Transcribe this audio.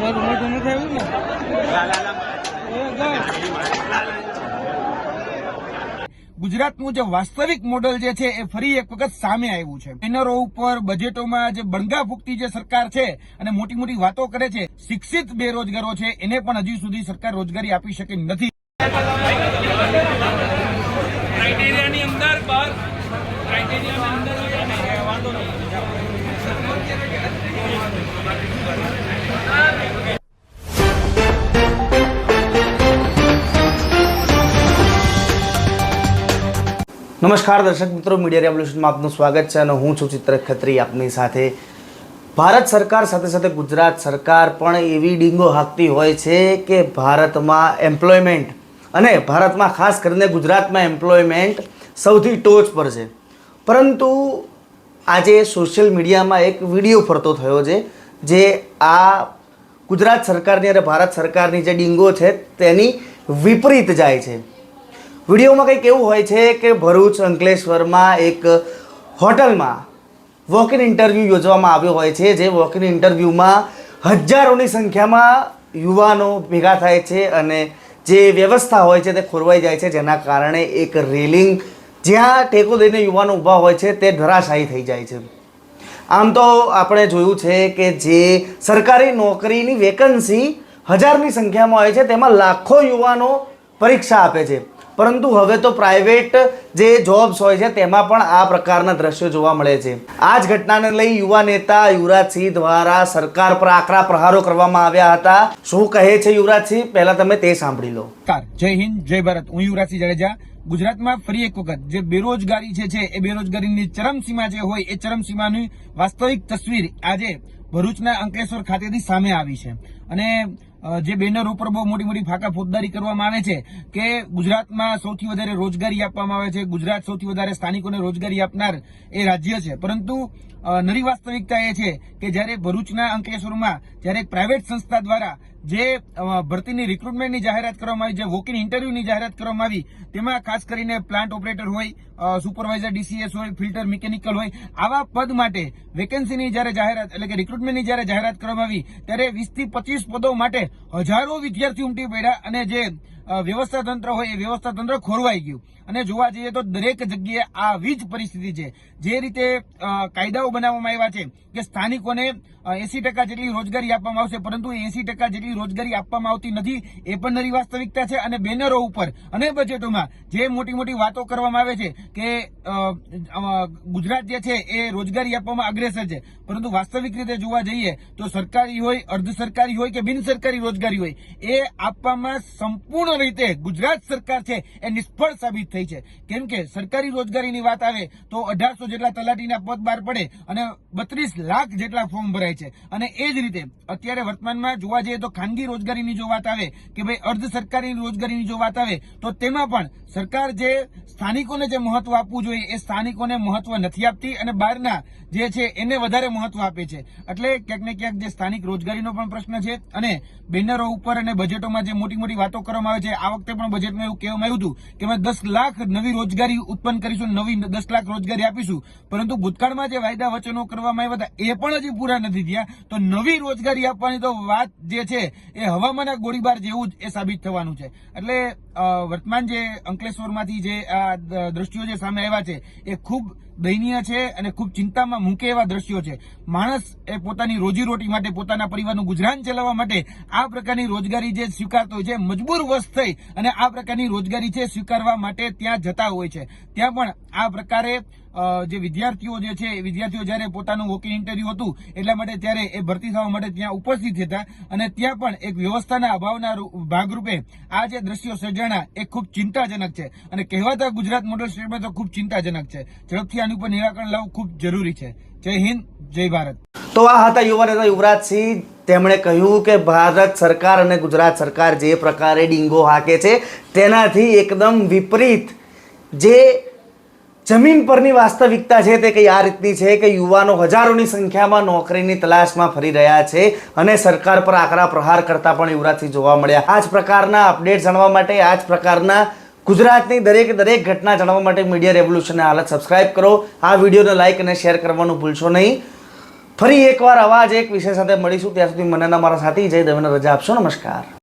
મારું મોઢું નથી આવ્યું ને? ગુજરાતનું જે વાસ્તવિક મોડલ જે છે એ ફરી એક વખત સામે આવ્યું છે. બેનરો ઉપર બજેટોમાં જે બણગા ફૂકતી જે સરકાર છે અને મોટી મોટી વાતો કરે છે શિક્ષિત બેરોજગારો છે એને પણ હજી સુધી સરકાર રોજગારી આપી શકે નથી. ક્રાઇટેરિયાની અંદર ક્રાઇટેરિયાની અંદર નમસ્કાર દર્શક મિત્રો, મીડિયા રેવોલ્યુશનમાં આપનું સ્વાગત છે અને હું છું ચિત્ર ખત્રી આપની સાથે. ભારત સરકાર સાથે સાથે ગુજરાત સરકાર પણ એવી ડીંગો હાંકતી હોય છે કે ભારતમાં એમ્પ્લોયમેન્ટ અને ભારતમાં ખાસ કરીને ગુજરાતમાં એમ્પ્લોયમેન્ટ સૌથી ટોચ પર છે. પરંતુ આજે સોશિયલ મીડિયામાં એક વીડિયો ફરતો થયો છે, જે આ ગુજરાત સરકારની અને ભારત સરકારની જે ડીંગો છે તેની વિપરીત જાય છે. વિડીયોમાં કંઈક એવું હોય છે કે ભરૂચ અંકલેશ્વરમાં એક હોટલમાં વોક ઇન ઇન્ટરવ્યૂ યોજવામાં આવ્યો હોય છે, જે વોક ઇન ઇન્ટરવ્યૂમાં હજારોની સંખ્યામાં યુવાનો ભેગા થાય છે અને જે વ્યવસ્થા હોય છે તે ખોરવાઈ જાય છે, જેના કારણે એક રેલિંગ જ્યાં ટેકો દઈને યુવાનો ઊભા હોય છે તે ધરાશાયી થઈ જાય છે. આમ તો આપણે જોયું છે કે જે સરકારી નોકરીની વેકન્સી હજારની સંખ્યામાં હોય છે, તેમાં લાખો યુવાનો પરીક્ષા આપે છે. પરંતુ હવે તો પ્રાઇવેટ જે જોબ્સ હોય છે, તેમાં પણ આ પ્રકારના દ્રશ્યો જોવા મળે છે. આ જ ઘટનાને લઈ યુવા નેતા યુવરાજસિંહ દ્વારા સરકાર પર આકરા પ્રહારો કરવામાં આવ્યા હતા. શું કહે છે યુવરાજસિંહ? પહેલા તમે તે સાંભળી લો. જય હિન્દ, જય ભારત. હું યુવરાજસિંહ જાડેજા. ગુજરાતમાં ફરી એક વખત જે બેરોજગારી જે છે, એ બેરોજગારીની ચરમસીમા જે હોય, એ ચરમસીમાની વાસ્તવિક તસવીર આજે ભરૂચના અંકલેશ્વર ખાતેથી સામે આવી છે. અને જે બેનર ઉપર બહુ મોટી મોટી ફાકા ફોજદારી કરવામાં આવે છે કે ગુજરાતમાં સૌથી વધારે રોજગારી આપવામાં આવે છે, ગુજરાત સૌથી વધારે સ્થાનિકોને રોજગારી આપનાર એ રાજ્ય છે. પરંતુ નરી વાસ્તવિકતા એ છે કે જ્યારે ભરૂચના અંકલેશ્વરમાં જ્યારે પ્રાઇવેટ સંસ્થા દ્વારા જે ભરતીની રિક્રુટમેન્ટની જાહેરાત કરવામાં આવી, જે વોકિંગ ઇન્ટરવ્યુની જાહેરાત કરવામાં આવી, તેમાં ખાસ કરીને પ્લાન્ટ ઓપરેટર હોય સુપરવાઇઝર ડીસીએસ હોય ફિલ્ટર મિકેનિકલ હોય, આવા પદ માટે વેકેન્સીની જ્યારે જાહેરાત, એટલે કે રિક્રુટમેન્ટની જ્યારે જાહેરાત કરવામાં આવી, ત્યારે વીસથી પચીસ પદો માટે હજારો વિદ્યાર્થી ઉમટી પડ્યા અને જે વ્યવસ્થા તંત્ર હોય એ વ્યવસ્થા તંત્ર ખોરવાઈ ગયું. અને જોવા જઈએ તો દરેક જગ્યાએ આવી જ પરિસ્થિતિ છે. જે રીતે કાયદાઓ બનાવવામાં આવ્યા છે કે સ્થાનિકોને એસી ટકા જેટલી રોજગારી આપવામાં આવશે, પરંતુ એસી ટકા જેટલી રોજગારી આપવામાં આવતી નથી, એ પણ નરી વાસ્તવિકતા છે અને બેનરો ઉપર અને બજેટોમાં જે મોટી મોટી વાતો કરવામાં આવે છે કે ગુજરાત જે છે એ રોજગારી આપવામાં અગ્રેસર છે. પરંતુ વાસ્તવિક રીતે જોવા જઈએ તો સરકારી હોય, અર્ધ સરકારી હોય કે બિન સરકારી રોજગારી હોય, એ આપવામાં સંપૂર્ણ રીતે ગુજરાત સરકાર છે એ નિષ્ફળ સાબિત થઈ છે. કેમ કે સરકારી રોજગારીની વાત આવે તો અઢારસો જેટલા તલાટીના પદ બહાર પડે અને બત્રીસ લાખ જેટલા ફોર્મ ભરાય છે. અને એ જ રીતે અત્યારે વર્તમાનમાં જોવા જઈએ તો ખાનગી રોજગારીની જો વાત આવે કે ભાઈ અર્ધ સરકારી રોજગારીની જો વાત આવે તો તેમાં પણ સરકાર જે સ્થાનિકોને જે મહત્વ આપવું જોઈએ એ સ્થાનિકોને મહત્વ નથી આપતી અને બહારના જે છે એને વધારે મહત્વ આપે છે. એટલે ક્યાંક ને ક્યાંક જે સ્થાનિક રોજગારીનો પણ પ્રશ્ન છે અને બેનરો ઉપર અને બજેટોમાં જે મોટી મોટી વાતો કરવામાં આવે છે આ વખતે પણ બજેટમાં એવું કહેવામાં આવ્યું હતું કે અમે દસ લાખ નવી રોજગારી ઉત્પન્ન કરીશું નવી દસ લાખ રોજગારી આપીશું. પરંતુ ભૂતકાળમાં જે વાયદા વચનો કરવામાં આવ્યા હતા, એ પણ હજી પૂરા નથી થયા. તો નવી રોજગારી આપવાની તો વાત જે છે, એ હવામાના ગોળીબાર જેવું જ એ સાબિત થવાનું છે. એટલે વર્તમાન જે અંકલેશ્વરમાંથી જે આ દ્રશ્યો જે સામે આવ્યા છે, એ ખૂબ દયનીય છે અને ખૂબ ચિંતામાં મૂકે એવા દ્રશ્યો છે. માણસ એ પોતાની રોજીરોટી માટે પોતાના પરિવારનું ગુજરાન ચલાવવા માટે આ પ્રકારની રોજગારી જે સ્વીકારતો હોય છે મજબૂર વશ થઈ અને આ પ્રકારની રોજગારી છે સ્વીકારવા માટે ત્યાં જતા હોય છે. ત્યાં પણ આ પ્રકારે જે વિદ્યાર્થીઓ જે છે વિદ્યાર્થીઓ જ્યારે પોતાનું વોકિંગ ઇન્ટરવ્યુ હતું, એટલા માટે ત્યારે એ ભરતી થવા માટે ત્યાં ઉપસ્થિત હતા અને ત્યાં પણ એક વ્યવસ્થાના અભાવના ભાગરૂપે આ જે દ્રશ્યો સર્જાણા, એ ખૂબ ચિંતાજનક છે. અને કહેવાતા ગુજરાત મોડલ સ્ટેટમાં તો ખૂબ ચિંતાજનક છે. ઝડપથી આની ઉપર નિરાકરણ લાવવું ખૂબ જરૂરી છે. જય હિન્દ, જય ભારત. તો આ હતા યુવા નેતા યુવરાજસિંહ તેમણે કહ્યું કે ભારત સરકાર અને ગુજરાત સરકાર જે પ્રકારે ડીંગો હાકે છે, તેનાથી એકદમ વિપરીત જે જમીન પરની વાસ્તવિકતા છે તે કંઈ આ રીતની છે કે યુવાનો હજારોની સંખ્યામાં નોકરીની તલાશમાં ફરી રહ્યા છે અને સરકાર પર આકરા પ્રહાર કરતા પણ યુવરાજસિંહ જોવા મળ્યા. આ જ પ્રકારના અપડેટ જાણવા માટે, આ જ પ્રકારના ગુજરાતની દરેક દરેક ઘટના જાણવા માટે મીડિયા રેવોલ્યુશનને હાલત સબસ્ક્રાઇબ કરો. આ વિડીયોને લાઇક અને શેર કરવાનું ભૂલશો નહીં. ફરી એકવાર આવા જ એક વિષય સાથે મળીશું. ત્યાં સુધી મને મારા સાથી જય દવેને રજા આપશો. નમસ્કાર.